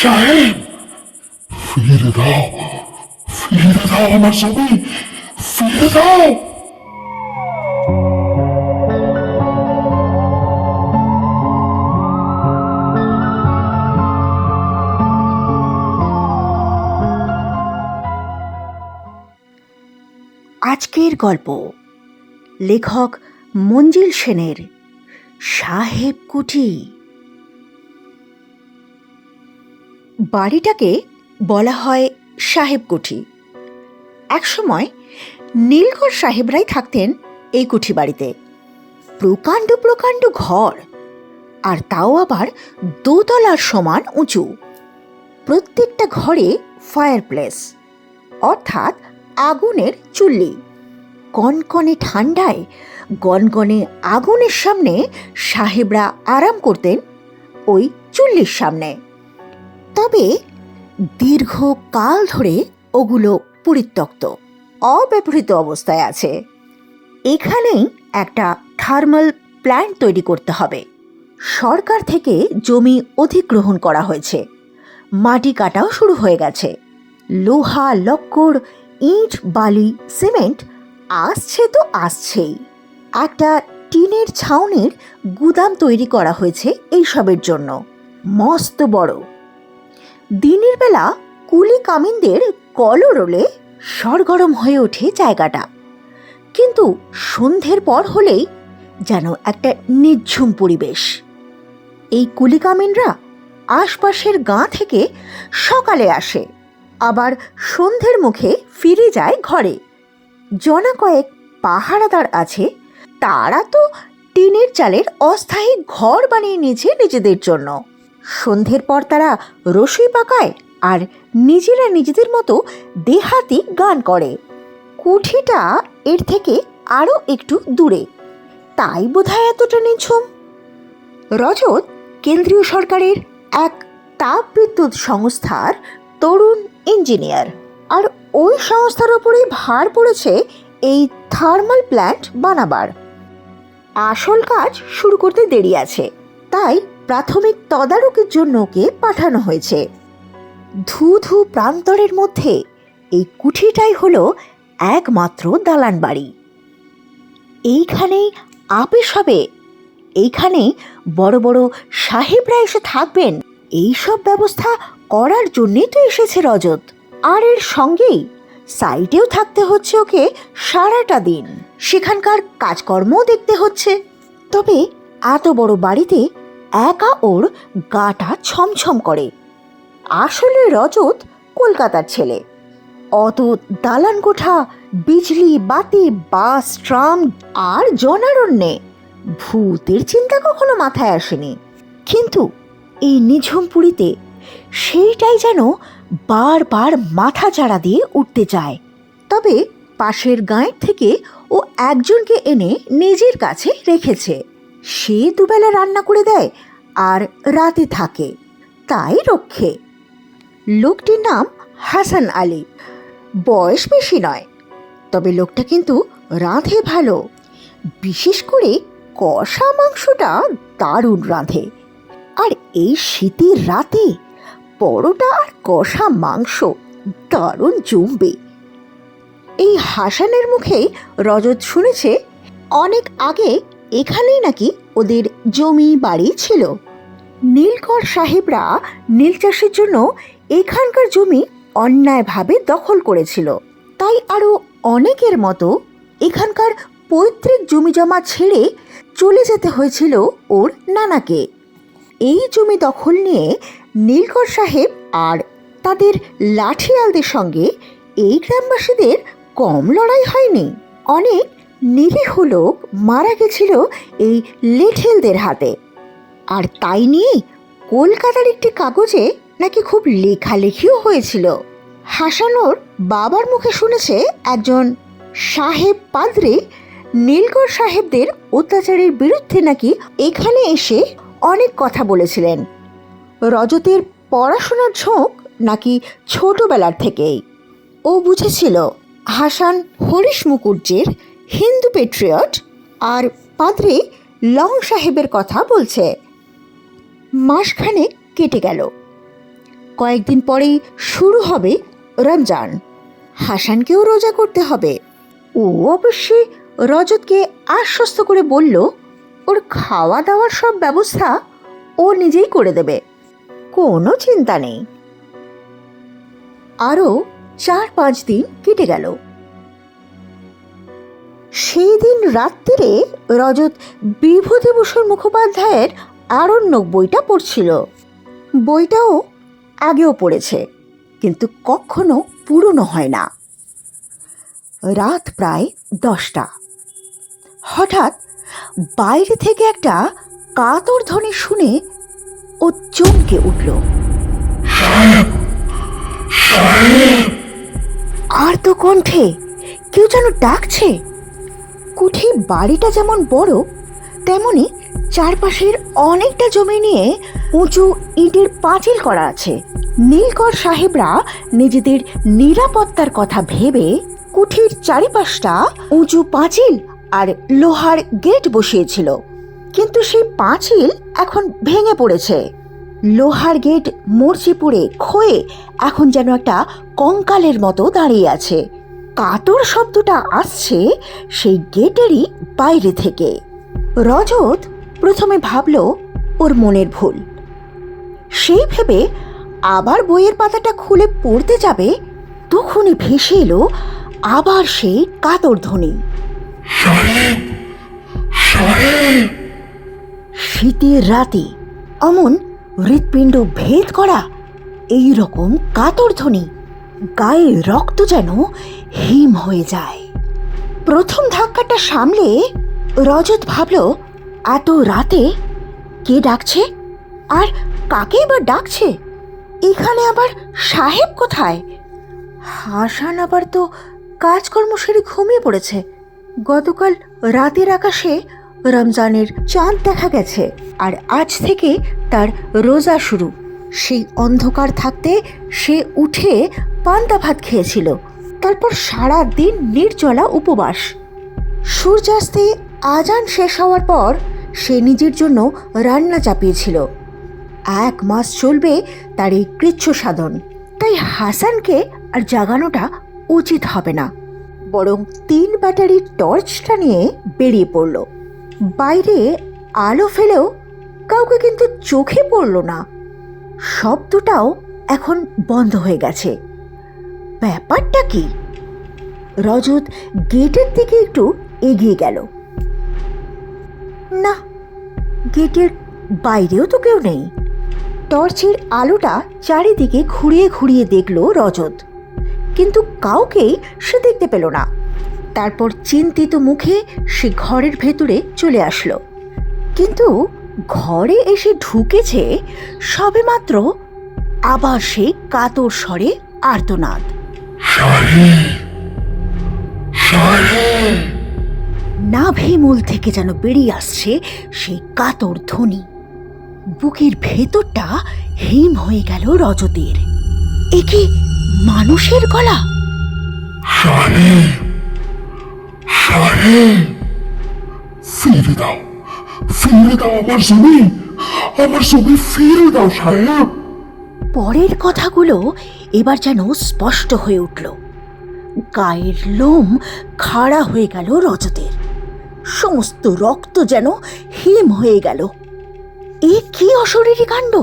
সাহেব ফিরে দাও ফিরে দাও আমার ফিরে দাও। আজকের গল্প লেখক মঞ্জিল সেনের সাহেব কুঠি বাড়িটাকে বলা হয় সাহেব কুঠি। একসময় নীলকর সাহেবরাই থাকতেন এই কুঠি বাড়িতে। প্রকাণ্ড প্রকাণ্ড ঘর, আর তাও আবার দোতলার সমান উঁচু। প্রত্যেকটা ঘরে ফায়ার প্লেস অর্থাৎ আগুনের চুল্লি। কনকনে ঠান্ডায় গনগনে আগুনের সামনে সাহেবরা আরাম করতেন ওই চুল্লির সামনে। তবে দীর্ঘ কাল ধরে ওগুলো পরিত্যক্ত, অব্যবহৃত অবস্থায় আছে। এখানেই একটা থার্মাল প্ল্যান্ট তৈরি করতে হবে। সরকার থেকে জমি অধিগ্রহণ করা হয়েছে। মাটি কাটাও শুরু হয়ে গেছে। লোহা, লক্কর, ইট, বালি, সিমেন্ট আসছে তো আসছেই। একটা টিনের ছাউনির গুদাম তৈরি করা হয়েছে এইসবের জন্য। মস্ত বড়। দিনের বেলা কুলি কামিনদের কলরোলে সরগরম হয়ে ওঠে জায়গাটা। কিন্তু সন্ধ্যের পর হলেই যেন একটা নিঝুম পরিবেশ। এই কুলি কামিনরা আশপাশের গাঁ থেকে সকালে আসে, আবার সন্ধ্যের মুখে ফিরে যায় ঘরে। জনা কয়েক পাহারাদার আছে, তারা তো টিনের চালের অস্থায়ী ঘর বানিয়ে নিয়েছে নিজেদের জন্য। সন্ধ্যের পর তারা রসুই পাকায় আর নিজেরা নিজেদের মতো দেহাতি গান করে। কুঠিটা এর থেকে আরও একটু দূরে। তাই বোধহয় এতটা নিঝুম? রজত, কেন্দ্রীয় সরকারের এক তাপবিদ্যুৎ সংস্থার তরুণ ইঞ্জিনিয়ার। আর ওই সংস্থার ওপরেই ভার পড়েছে এই থার্মাল প্ল্যান্ট বানাবার। আসল কাজ শুরু করতে দেরি আছে, তাই প্রাথমিক তদারকির জন্য ওকে পাঠানো হয়েছে। ধু ধু প্রান্তরের মধ্যে এই কুঠিটাই হলো একমাত্র দালান বাড়ি। এইখানেই আপিস হবে। এইখানেই বড় বড় সাহেবরা এসে থাকবেন। এই সব ব্যবস্থা করার জন্যই তো এসেছে রজত। আর এর সঙ্গেই সাইটেও থাকতে হচ্ছে ওকে সারাটা দিন। সেখানকার কাজকর্মও দেখতে হচ্ছে। তবে এত বড় বাড়িতে একা ওর গাটা ছমছম করে। আসলে রজত কলকাতার ছেলে। অত দালান কোঠা, বিজলি, বাতি, বাস, ট্রাম আর জনারণ্যে ভূতের চিন্তা কখনো মাথায় আসেনি। কিন্তু এই নিঝুম পুরীতে সেইটাই যেন বারবার মাথা চাড়া দিয়ে উঠতে চায়। তবে পাশের গাঁয়ের থেকে ও একজনকে এনে নিজের কাছে রেখেছে। সে দুবেলা রান্না করে দেয় আর রাতে থাকে। তাই রক্ষে। লোকটির নাম হাসান আলী। বয়স বেশি নয়, তবে লোকটা কিন্তু রাঁধে ভালো। বিশেষ করে কষা মাংসটা দারুণ রাঁধে। আর এই শীতের রাতে পরোটা আর কষা মাংস দারুণ জমবে। এই হাসানের মুখেই রজত শুনেছে, অনেক আগে এখানেই নাকি ওদের জমি বাড়ি ছিল। নীলকর সাহেবরা নীল চাষের জন্য এখানকার জমি অন্যায়ভাবে দখল করেছিল। তাই আরও অনেকের মতো এখানকার পৈতৃক জমি জমা ছেড়ে চলে যেতে হয়েছিল ওর নানাকে। এই জমি দখল নিয়ে নীলকর সাহেব আর তাদের লাঠিয়ালদের সঙ্গে এই গ্রামবাসীদের কম লড়াই হয়নি। অনেক নিরীহ লোক মারা গেছিল এই লেঠেলদের হাতে। আর তাই নিয়ে কলকাতার একটি কাগজে নাকি খুব লেখালেখিও হয়েছিল। হাসানোর বাবার মুখে শুনেছে একজন সাহেব পাদ্রে। নীলকর সাহেবদের অত্যাচারের বিরুদ্ধে নাকি এখানে এসে অনেক কথা বলেছিলেন। রজতের পড়াশোনার ঝোঁক নাকি ছোটবেলার থেকেই। ও বুঝেছিল, হাসান হরিশ মুকুর্জের হিন্দু পেট্রিয়ট আর পাদ্রি লং সাহেবের কথা বলছে। মাসখানেক কেটে গেল। কয়েকদিন পরেই শুরু হবে রমজান। হাসানকেও রোজা করতে হবে। ও অবশ্যই রজতকে আশ্বস্ত করে বলল ওর খাওয়া দাওয়ার সব ব্যবস্থা ও নিজেই করে দেবে। কোনো চিন্তা নেই। আরও চার পাঁচ দিন কেটে গেল। সেই দিন রাত্রিরে রজত বিভূতিভূষণ মুখোপাধ্যায়ের আরণ্যক বইটা পড়ছিল। বইটাও আগেও পড়েছে, কিন্তু কখনো পুরনো হয় না। রাত প্রায় দশটা। হঠাৎ বাইরে থেকে একটা কাতর ধ্বনি শুনে ও চমকে উঠল। আর তো কণ্ঠে কেউ যেন ডাকছে। কুঠি বাড়িটা যেমন বড়, তেমনি চারপাশের অনেকটা জমি নিয়ে উঁচু ইটের পাঁচিল করা আছে। নীলকর সাহেবরা নিজেদের নিরাপত্তার কথা ভেবে কুঠির চারিপাশটা উঁচু পাঁচিল আর লোহার গেট বসিয়েছিল। কিন্তু সেই পাঁচিল এখন ভেঙে পড়েছে। লোহার গেট মরচে পড়ে ক্ষয়ে এখন যেন একটা কঙ্কালের মতো দাঁড়িয়ে আছে। কাতর শব্দটা আসছে সেই গেটেরই বাইরে থেকে। রজত প্রথমে ভাবল, ওর মনের ভুল। সেই ভেবে আবার বইয়ের পাতাটা খুলে পড়তে যাবে, তখনই ভেসে এলো আবার সেই কাতর ধ্বনি। সাহেব সাহেব। শীতের রাতে অমন হৃৎপিণ্ড ভেদ করা এই রকম কাতর ধ্বনি গায়ে রক্ত যেন হিম হয়ে যায়। প্রথম ধাক্কাটা সামলে রজত ভাবল, এত রাতে কে ডাকছে? আর কাকে বা ডাকছে? এখানে আবার সাহেব কোথায়? হাসান আবার তো কাজকর্ম সেরে ঘুমিয়ে পড়েছে। গতকাল রাতের আকাশে রমজানের চাঁদ দেখা গেছে আর আজ থেকে তার রোজা শুরু। সেই অন্ধকার থাকতে সে উঠে পান্তা ভাত খেয়েছিল। তারপর সারা দিন নির্জলা উপবাস। সূর্যাস্তে আজান শেষ হওয়ার পর সে নিজের জন্য রান্না চাপিয়েছিল। এক মাস চলবে তার এই কৃচ্ছ সাধন। তাই হাসানকে আর জাগানোটা উচিত হবে না। বরং তিন ব্যাটারির টর্চটা নিয়ে বেরিয়ে পড়ল। বাইরে আলো ফেলেও কাউকে কিন্তু চোখে পড়ল না। শব্দটাও এখন বন্ধ হয়ে গেছে। ব্যাপারটা কি? রজত গেটের দিকে একটু এগিয়ে গেল। না, গেটের বাইরেও তো কেউ নেই। টর্চের আলোটা চারিদিকে ঘুরিয়ে ঘুরিয়ে দেখল রজত। কিন্তু কাউকেই সে দেখতে পেল না। তারপর চিন্তিত মুখে সে ঘরের ভেতরে চলে আসলো। কিন্তু ঘরে এসে ঢুকেছে সবেমাত্র আবার সে কাতর স্বরে আর্তনাদ। নাভিমূল থেকে যেন বেরিয়ে আসছে সেই কাতর ধ্বনি। বুকের ভেতরটা হিম হয়ে গেল রজতের। এ কি মানুষের গলা? সাহেব সাহেব ফিরে দাও ফিরে দাও আমার জমি আমার জমি ফিরে দাও সাহেব পরের কথাগুলো এবার যেন স্পষ্ট হয়ে উঠল। গায়ের লোম খাড়া হয়ে গেল রজতের। সমস্ত রক্ত যেন হিম হয়ে গেল। এ কি অশরীরী কাণ্ড?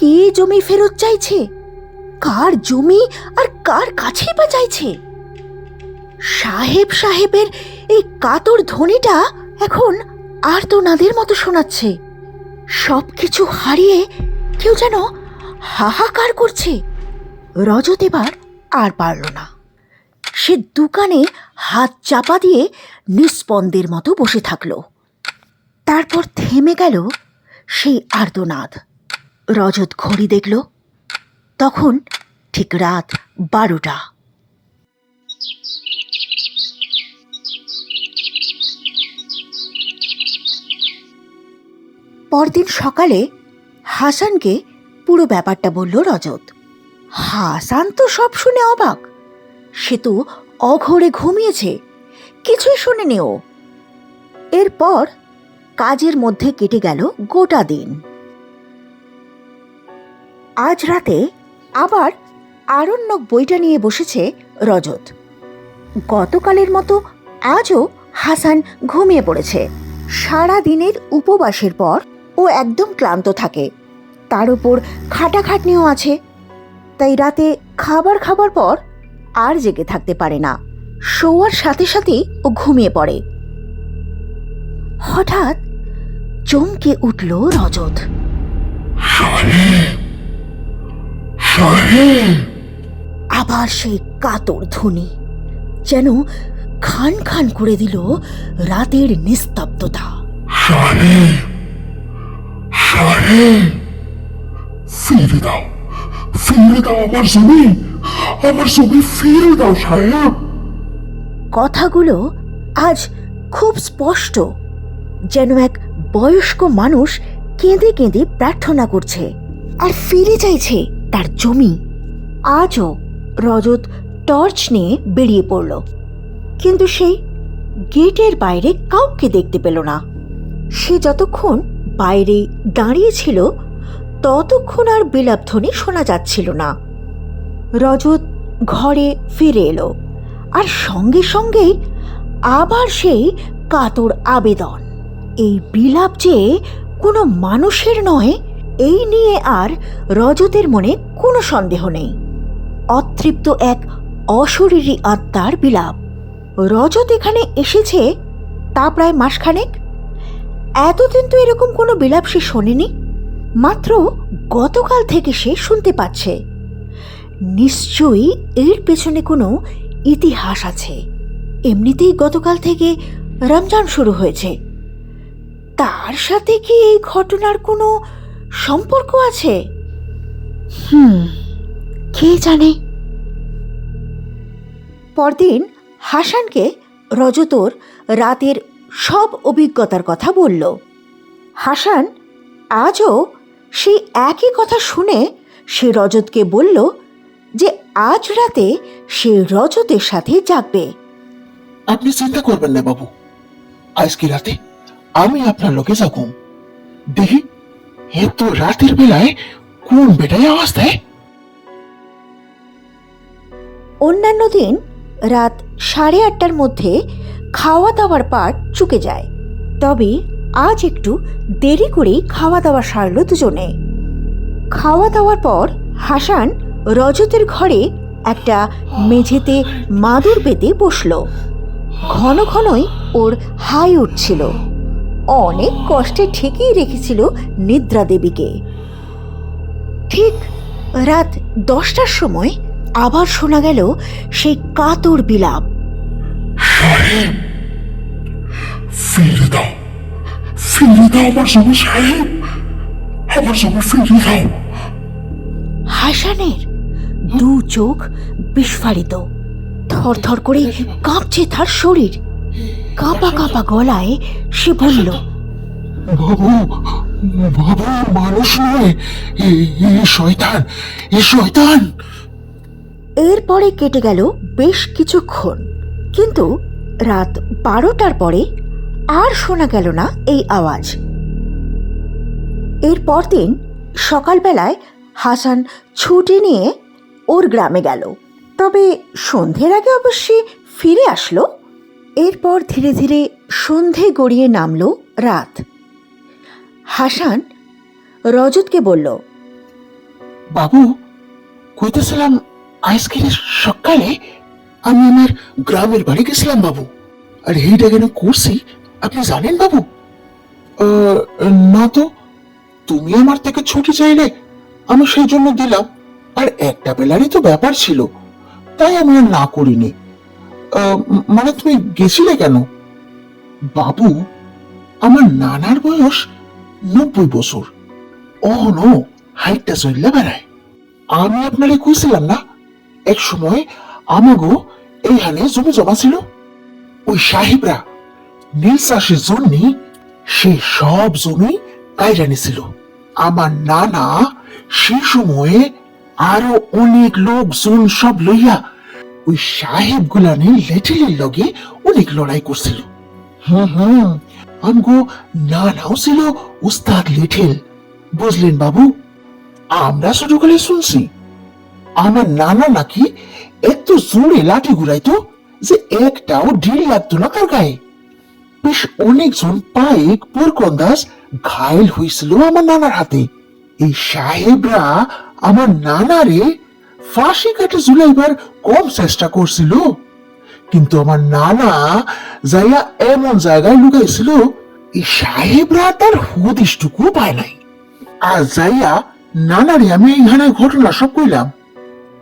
কে জমি ফেরত চাইছে? কার জমি আর কার কাছেই বা চাইছে সাহেব সাহেবের এই কাতর ধ্বনিটা এখন আর্তনাদের মতো শোনাচ্ছে। সব কিছু হারিয়ে কেউ যেন হাহাকার করছে। রজত এবার আর পারল না। সে দোকানে হাত চাপা দিয়ে নিস্পন্দের মতো বসে থাকল। তারপর থেমে গেল সেই আর্তনাদ। রজত ঘড়ি দেখল। তখন ঠিক রাত বারোটা। পরদিন সকালে হাসানকে পুরো ব্যাপারটা বলল রজত। হাসান তো সব শুনে অবাক। সে তো অঘরে ঘুমিয়েছে। কিছুই শোনেনি ও। এরপর কাজের মধ্যে কেটে গেল গোটা দিন। আজ রাতে আবার আরণ্যক বইটা নিয়ে বসেছে রজত। গতকালের মতো আজও হাসান ঘুমিয়ে পড়েছে। সারা দিনের উপবাসের পর ও একদম ক্লান্ত থাকে। তার উপর খাটাখাটনিও আছে। তাই রাতে খাবার খাবার পর আর জেগে থাকতে পারে না। শোয়ার সাথে সাথেই ও ঘুমিয়ে পড়ে। হঠাৎ চমকে উঠল রজত। সাহেব আবার সেই কাতর ধ্বনি যেন খান খান করে দিল রাতের নিস্তব্ধতা। সাহেব সাহেব ফিরে দাও ফিরে দাও আমার জমি আমার জমি ফিরে দাও সাহেব। কথাগুলো আজ খুব স্পষ্ট যেন এক বয়স্ক মানুষ কেঁদে কেঁদে প্রার্থনা করছে আর ফিরে চাইছে। তার জমি। আজও রজত টর্চ নিয়ে বেরিয়ে পড়ল। কিন্তু সেই গেটের বাইরে কাউকে দেখতে পেল না। সে যতক্ষণ বাইরে দাঁড়িয়েছিল ততক্ষণ আর বিলাপধ্বনি শোনা যাচ্ছিল না। রজত ঘরে ফিরে এলো আর সঙ্গে সঙ্গেই আবার সেই কাতর আবেদন। এই বিলাপ যে কোনো মানুষের নয় এই নিয়ে আর রজতের মনে কোনো সন্দেহ নেই। অতৃপ্ত এক অশরীরী আত্মার বিলাপ। রজত এখানে এসেছে তা প্রায় মাসখানেক। এতদিন তো এরকম কোনো বিলাপ সে শোনেনি। মাত্র গতকাল থেকে সে শুনতে পাচ্ছে। নিশ্চয়ই এর পেছনে কোনো ইতিহাস আছে। এমনিতেই গতকাল থেকে রমজান শুরু হয়েছে। তার সাথে কি এই ঘটনার কোনো সম্পর্ক আছে? হুম, কে জানে? পরদিন হাসানকে রজতর রাতের সব অভিজ্ঞতার কথা বলল। হাসান আজও সেই একই কথা শুনে সে রজতকে বলল যে আজ রাতে সে রজতের সাথে জাগবে। আপনি চিন্তা করবেন না বাবু। আজকে রাতে আমি আপনার লোকে যাকুম দেখি এত রাতের বেলায় কোন বেটায় আওয়াজ দেয়? অন্যান্য দিন রাত সাড়ে আটটার মধ্যে খাওয়া দাওয়ার পাট চুকে যায়। তবে আজ একটু দেরি করেই খাওয়া দাওয়া সারল দুজনে। খাওয়া দাওয়ার পর হাসান রজতের ঘরে একটা মেঝেতে মাদুর পেতে বসল। ঘন ঘনই ওর হাই উঠছিল। অনেক কষ্টে ঠিকই রেখেছিল নিদ্রা দেবীকে। ঠিক রাত দশটার সময় আবার শোনা গেল সেই কাতর বিলাপ। সাহেব ফিরে দাও ফিরে দাও আমার জমি সাহেব আমার জমি ফিরে দাও। হাসানের দু চোখ বিস্ফারিত। থরথর করে কাঁপছে তার শরীর। কাঁপা কাঁপা গলায় সে বলল বাবু বাবু মানুষ নয়। এ শয়তান এ শয়তান! এরপরে কেটে গেল বেশ কিছুক্ষণ। কিন্তু রাত বারোটার পরে আর শোনা গেল না এই আওয়াজ। এর পরদিন সকালবেলায় হাসান ছুটি নিয়ে ওর গ্রামে গেল। তবে সন্ধ্যের আগে অবশ্যই ফিরে আসলো। এরপর ধীরে ধীরে সন্ধে গড়িয়ে নামলো রাত। হাসান রজতকে বলল, বাবু, কইতেছিলাম আজকে সকালে আমি আমার গ্রামের বাড়ি গেছিলাম, বাবু। আর এইটা কেন করছি, আপনি জানেন, বাবু? না তো, তুমি আমার থেকে ছুটি চাইলে আমি সেই জন্য দিলাম। আর একটা বেলারই তো ব্যাপার ছিল, তাই আমি আর না করিনি। মানে তুমি গেছিলে কেন? বাবু, আমার নানার বয়স নব্বই বছর। অহনো হাইটটা চললে বেড়ায়। আমি আপনারে কইছিলাম না, এক সময় আমাগো এইখানে জমি জমা ছিল। ওই সাহেবরা নীল চাষের জন্য সেই সব জমি কায়রা নিছিল। আমার নানা সে সময়ে আরও অনেক লোকজন সব লইয়া ওই সাহেব গুলানের লেটেলের লগে অনেক লড়াই করছিল। হুম হুম আমগো নানাও ছিল উস্তাদ লিঠেল বুঝলেন বাবু? আমরা ছোটকালে শুনছি। আমার নানা নাকি এত জোরে লাঠি ঘুরাইতো যে একটাও ঢিল লাগতো না তার গায়ে। বেশ অনেকজন পাইক পোরকন্দাস ঘায়েল হয়েছিল আমার নানার হাতে। এই সাহেবরা আমার নানারে ফাঁসি কাটে ঝুলাইবার কম চেষ্টা করছিল। কিন্তু আমার নানা যাইয়া এমন জায়গায় লুকাইছিল, এই সাহেবরা তার হুদিসটুকু পায় নাই। আর যাইয়া নানারে আমি এইখানে ঘটনা সব কইলাম।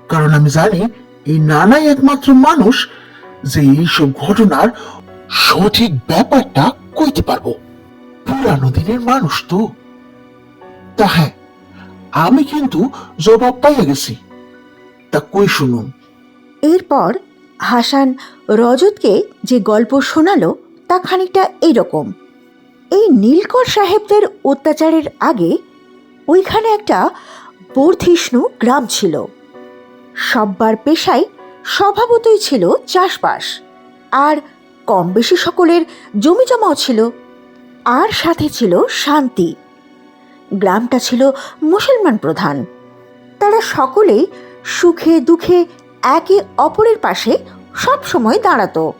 কারণ আমি জানি, এই নানাই একমাত্র মানুষ যে এইসব ঘটনার সঠিক ব্যাপারটা কইতে পারব। পুরানো দিনের মানুষ তো। তা হ্যাঁ আমি কিন্তু জবাব পাইয়া গেছি। তা কই শুনুন এরপর হাসান রজতকে যে গল্প শোনালো তা খানিকটা এইরকম। এই নীলকর সাহেবদের অত্যাচারের আগে ওইখানে একটা বর্ধিষ্ণু গ্রাম ছিল। সব্বার পেশায় স্বভাবতই ছিল চাষবাস, আর কম বেশি সকলের জমি জমাও ছিল, আর সাথে ছিল শান্তি। গ্রামটা ছিল মুসলমান প্রধান। তারা সকলেই সুখে দুঃখে একে অপরের পাশে সব সময় দাঁড়াতো।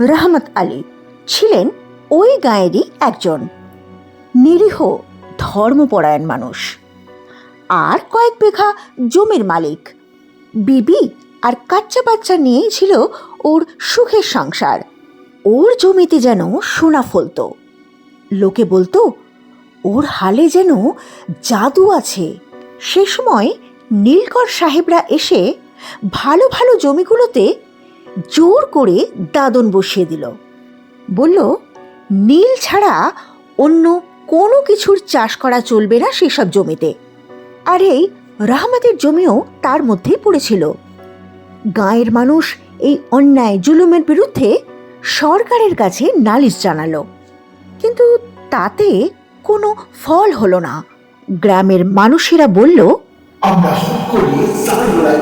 রহমত আলী ছিলেন ওই গায়েরই একজন নিরীহ ধর্মপরায়ণ মানুষ। আর কয়েক বিঘা জমির মালিক। বিবি আর কাচ্চা বাচ্চা নিয়েই ছিল ওর সুখের সংসার। ওর জমিতে যেন সোনা ফলতো। লোকে বলতো, ওর হালে যেন জাদু আছে। সে সময় নীলকর সাহেবরা এসে ভালো ভালো জমিগুলোতে জোর করে দাদন বসিয়ে দিল। বলল, নীল ছাড়া অন্য কোনো কিছুর চাষ করা চলবে না সেসব জমিতে। আর এই রাহমাতের জমিও তার মধ্যেই পড়েছিল। গাঁয়ের মানুষ এই অন্যায় জুলুমের বিরুদ্ধে সরকারের কাছে নালিশ জানালো। কিন্তু তাতে কোনো ফল হলো না। গ্রামের মানুষেরা বলল আমরা করে চাল লড়াই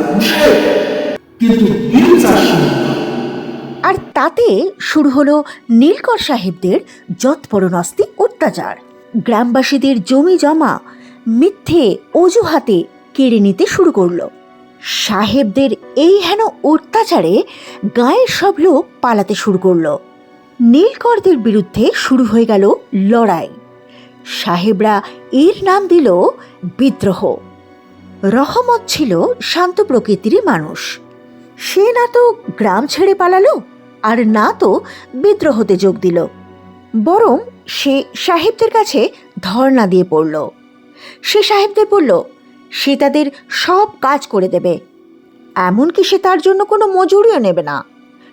কিন্তু নীল চাষ আর তাতে শুরু হলো নীলকর সাহেবদের যৎপরণস্তি অত্যাচার। গ্রামবাসীদের জমি জমা, মিথ্যে অজুহাতে কেড়ে নিতে শুরু করল। সাহেবদের এই হেন অত্যাচারে গায়ের সব লোক পালাতে শুরু করল। নীলকরদের বিরুদ্ধে শুরু হয়ে গেল লড়াই। সাহেবরা এর নাম দিল বিদ্রোহ। রহমত ছিল শান্ত প্রকৃতিরই মানুষ। সে না তো গ্রাম ছেড়ে পালালো, আর না তো বিদ্রোহতে যোগ দিল। বরং সে সাহেবদের কাছে ধর্ণা দিয়ে পড়ল। সে সাহেবদের বলল, সে তাদের সব কাজ করে দেবে। এমনকি সে তার জন্য কোনো মজুরিও নেবে না।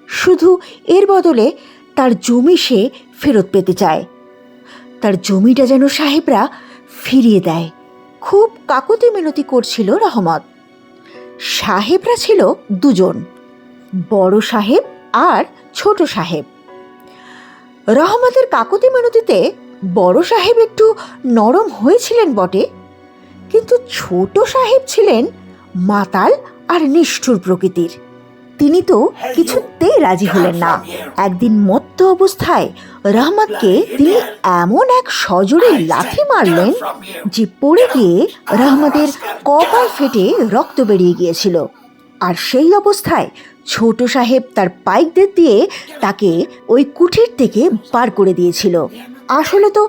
শুধু এর বদলে তার জমি সে ফেরত পেতে চায়। তার জমিটা যেন সাহেবরা ফিরিয়ে দেয়। খুব কাকতি মিনতি করছিল রহমত। সাহেবরা ছিল দুজন, বড় সাহেব আর ছোট সাহেব। রহমতের কাকুতি মিনতিতে বড় সাহেব একটু নরম হয়েছিলেন বটে, কিন্তু ছোট সাহেব ছিলেন মাতাল আর নিষ্ঠুর প্রকৃতির। তিনি তো কিছুতেই রাজি হলেন না। একদিন মত্ত অবস্থায় রহমতকে তিনি এমন এক সজোরে লাথি মারলেন যে পড়ে গিয়ে রহমতের কপাল ফেটে রক্ত বেরিয়ে গিয়েছিল। আর সেই অবস্থায় ছোট সাহেব তার পাইকদের দিয়ে তাকে ওই কুঠির থেকে বার করে দিয়েছিল। আসলে তো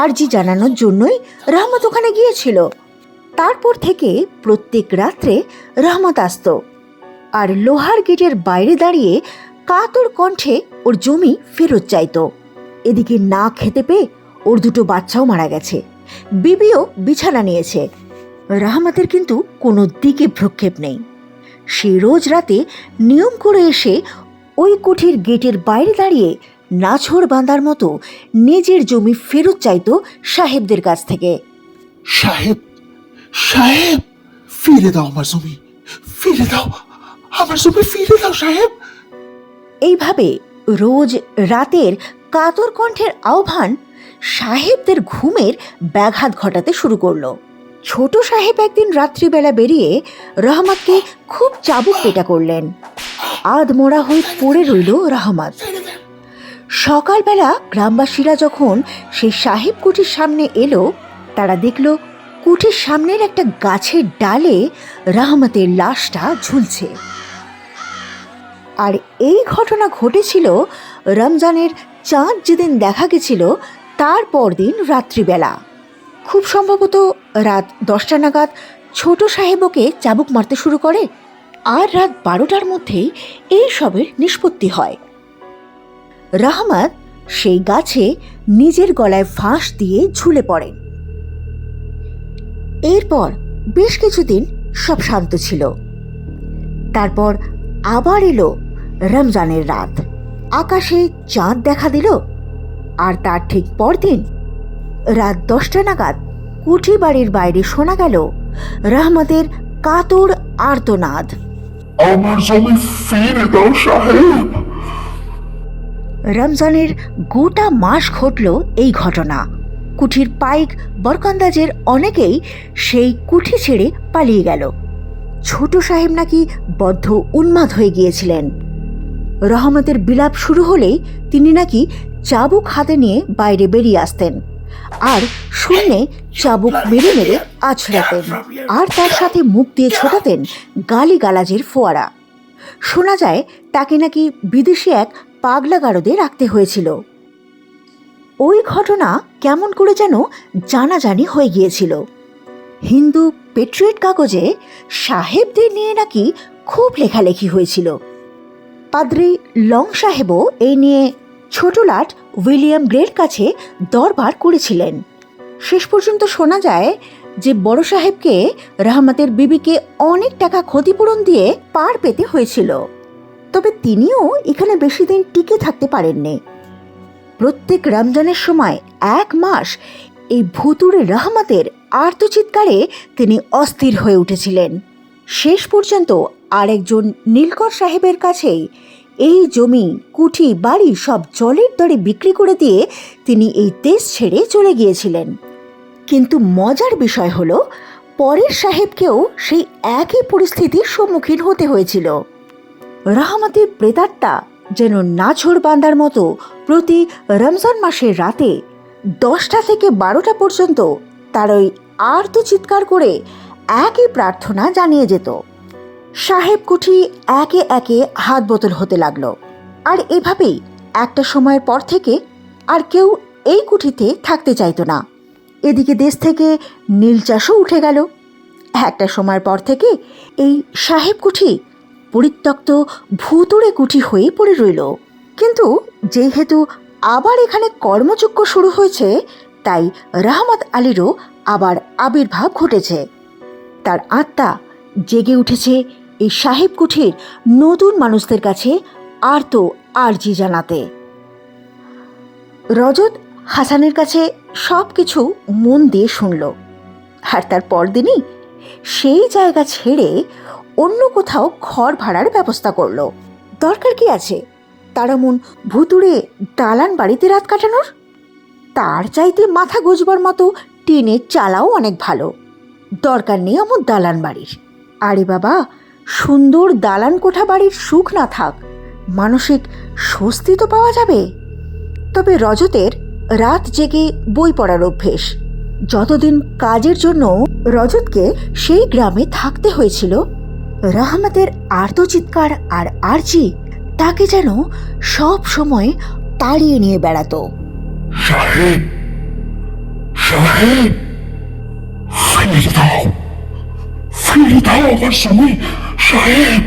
আরজি জানানোর জন্যই রহমত ওখানে গিয়েছিল। তারপর থেকে প্রত্যেক রাত্রে রহমত আসতো। আর লোহার গেটের বাইরে দাঁড়িয়ে কাতর কণ্ঠে ওর জমি ফেরত চাইতো। এদিকে না খেতে পেয়ে ওর দুটো বাচ্চাও মারা গেছে। বিবিও বিছানা নিয়েছে। রাহমাতের কিন্তু কোনো দিকে ভ্রক্ষেপ নেই। সে রোজ রাতে নিয়ম করে এসে ওই কুঠির গেটের বাইরে দাঁড়িয়ে নাছর বাঁধার মতো নিজের জমি ফেরত চাইত সাহেবদের কাছ থেকে। সাহেব সাহেব, ফিরে দাও আমার জমি, ফিরে দাও। আমার জমি ফিরে দাও সাহেব? এইভাবে রোজ রাতের কাতর কণ্ঠের আহ্বান সাহেবদের ঘুমের ব্যাঘাত ঘটাতে শুরু করল। ছোট সাহেব একদিন রাত্রিবেলা বেরিয়ে রহমতকে খুব চাবুক পেটা করলেন। আধ মোড়া হয়ে পড়ে রইল রহমত। সকালবেলা গ্রামবাসীরা যখন সেই সাহেব কুঠির সামনে এলো, তারা দেখল কুঠির সামনের একটা গাছের ডালে রহমতের লাশটা ঝুলছে। আর এই ঘটনা ঘটেছিল রমজানের চাঁদ যেদিন দেখা গেছিল, তার পরদিন রাত্রিবেলা। খুব সম্ভবত রাত দশটা নাগাদ ছোট সাহেবকে চাবুক মারতে শুরু করে আর রাত বারোটার মধ্যেই এই সবের নিষ্পত্তি হয়। রহমত সেই গাছে নিজের গলায় ফাঁস দিয়ে ঝুলে পড়েন এরপর বেশ কিছুদিন সব শান্ত ছিল। তারপর আবার এলো রমজানের রাত। আকাশে চাঁদ দেখা দিল আর তার ঠিক পরদিন রাত দশটা নাগাদ কুঠি বাড়ির বাইরে শোনা গেল রহমতের কাতর আর্তনাদ। আমার জমি ফিরে দাও সাহেব। রমজানের গোটা মাস ঘটল এই ঘটনা। কুঠির পাইক বরকন্দাজের অনেকেই সেই কুঠি ছেড়ে পালিয়ে গেল। ছোট সাহেব নাকি বদ্ধ উন্মাদ হয়ে গিয়েছিলেন। রহমতের বিলাপ শুরু হলেই তিনি নাকি চাবুক হাতে নিয়ে বাইরে বেরিয়ে আসতেন আর শূন্যে চাবুক মেরে মেরে আছড়াতেন আর তার সাথে মুখ দিয়ে ছোটাতেন গালি গালাজের ফোয়ারা। শোনা যায় তাকে নাকি বিদেশি এক পাগলা গারদে রাখতে হয়েছিল। ওই ঘটনা কেমন করে যেন জানাজানি হয়ে গিয়েছিল। হিন্দু পেট্রিয়েট কাগজে সাহেবদের নিয়ে নাকি খুব লেখালেখি হয়েছিল। পাদ্রি লং সাহেবও এই নিয়ে ছোটলাট উইলিয়াম গ্রের কাছে দরবার করেছিলেন। শেষ পর্যন্ত শোনা যায় যে বড় সাহেবকে রহমতের বিবিকে অনেক টাকা ক্ষতিপূরণ দিয়ে পার পেতে হয়েছিল। তবে তিনিও এখানে বেশি দিন টিকে থাকতে পারেননি। প্রত্যেক রমজানের সময় এক মাস এই ভুতুরে রহমতের আর্তচিৎকারে তিনি অস্থির হয়ে উঠেছিলেন। শেষ পর্যন্ত আরেকজন নীলকর সাহেবের কাছেই এই জমি, কুঠি, বাড়ি সব জলের দরে বিক্রি করে দিয়ে তিনি এই দেশ ছেড়ে চলে গিয়েছিলেন। কিন্তু মজার বিষয় হলো, পরের সাহেবকেও সেই একই পরিস্থিতির সম্মুখীন হতে হয়েছিল। রাহমাতের প্রেতাত্মা যেন নাছোড় বান্দার মতো প্রতি রমজান মাসের রাতে দশটা থেকে বারোটা পর্যন্ত তার ওই আর্ত চিৎকার করে একই প্রার্থনা জানিয়ে যেত। সাহেব কুঠি একে একে হাত বোতল হতে লাগল। আর এভাবেই একটা সময়ের পর থেকে আর কেউ এই কুঠিতে থাকতে চাইতো না। এদিকে দেশ থেকে নীল চাষও উঠে গেল। একটা সময়ের পর থেকে এই সাহেব কুঠি পরিত্যক্ত ভূতুড়ে কুঠি হয়ে পড়ে রইল। কিন্তু যেহেতু আবার এখানে কর্মযজ্ঞ শুরু হয়েছে, তাই রাহমত আলীরও আবার আবির্ভাব ঘটেছে। তার আত্মা জেগে উঠেছে এই সাহেব কুঠির নতুন মানুষদের কাছে আর তো আর্জি জানাতে। রজত হাসানের কাছে সব কিছু মন দিয়ে শুনল। আর তার পরদিনই সেই জায়গা ছেড়ে অন্য কোথাও ঘর ভাড়ার ব্যবস্থা করল। দরকার কি আছে? তারা মন ভুতুড়ে দালান বাড়িতে রাত কাটানোর? তার চাইতে মাথা গোজবার মতো টিনের চালাও অনেক ভালো। দরকার নেই আমার দালান বাড়ির। আরে বাবা, সুন্দর দালান কোঠা বাড়ির সুখ না থাক, মানসিক স্বস্তি তো পাওয়া যাবে। তবে রজতের রাত জেগে বই পড়ার অভ্যেস। যতদিন কাজের জন্য রজতকে সেই গ্রামে থাকতে হয়েছিল, রাহমাতের আর্তচিৎকার আর আর্জি তাকে যেন সব সময় তাড়িয়ে নিয়ে বেড়াতো। সাহেব সাহেব ফিরে দাও ফিরে দাও আমার জমি সাহেব